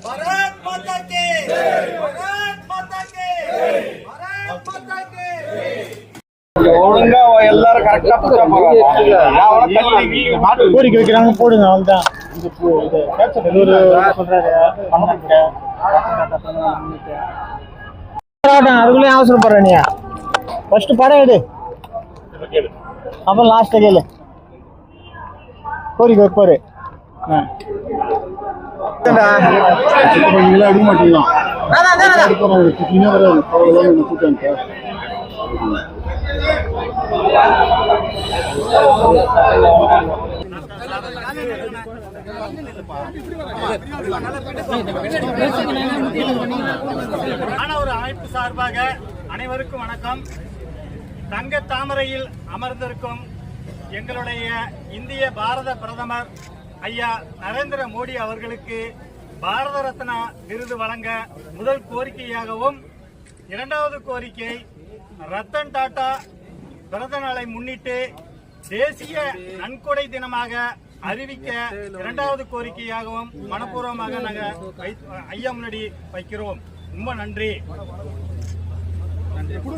भारत माता के भारत माता के भारत माता के ஒழுங்கா எல்லாரும் கரெக்டா புடிச்சா பரவாயில்ல கோரிக்கை வைக்கிறாங்க போடுங்க அவ்வளவுதான் இந்த பூ- இது கேப்சர் இது ஒரு சொல்றாரு பண்ண போறேன் அதுக்குள்ளேயும் அவசரப்படுற நீ ஃபர்ஸ்ட் படம் எடு அப்புறம் லாஸ்ட்ல கேளு கோரிக்கை வைப்பாரு. நீங்களா எடுக்க மாட்டீங்களா மாணவர் அமைப்பு சார்பாக அனைவருக்கும் வணக்கம். தங்க தாமரையில் அமர்ந்திருக்கும் எங்களுடைய இந்திய பாரத பிரதமர் ஐயா நரேந்திர மோடி அவர்களுக்கு பாரத ரத்னா விருது வழங்க முதல் கோரிக்கையாகவும் இரண்டாவது கோரிக்கை ரத்தன் டாடா பிறந்த நாளை முன்னிட்டு தேசிய நன்கொடை தினமாக அறிவிக்க இரண்டாவது கோரிக்கையாகவும் மனப்பூர்வமாக நாங்கள் வை- ஐயா முன்னாடி வைக்கிறோம். ரொம்ப நன்றி. ఇప్పుడు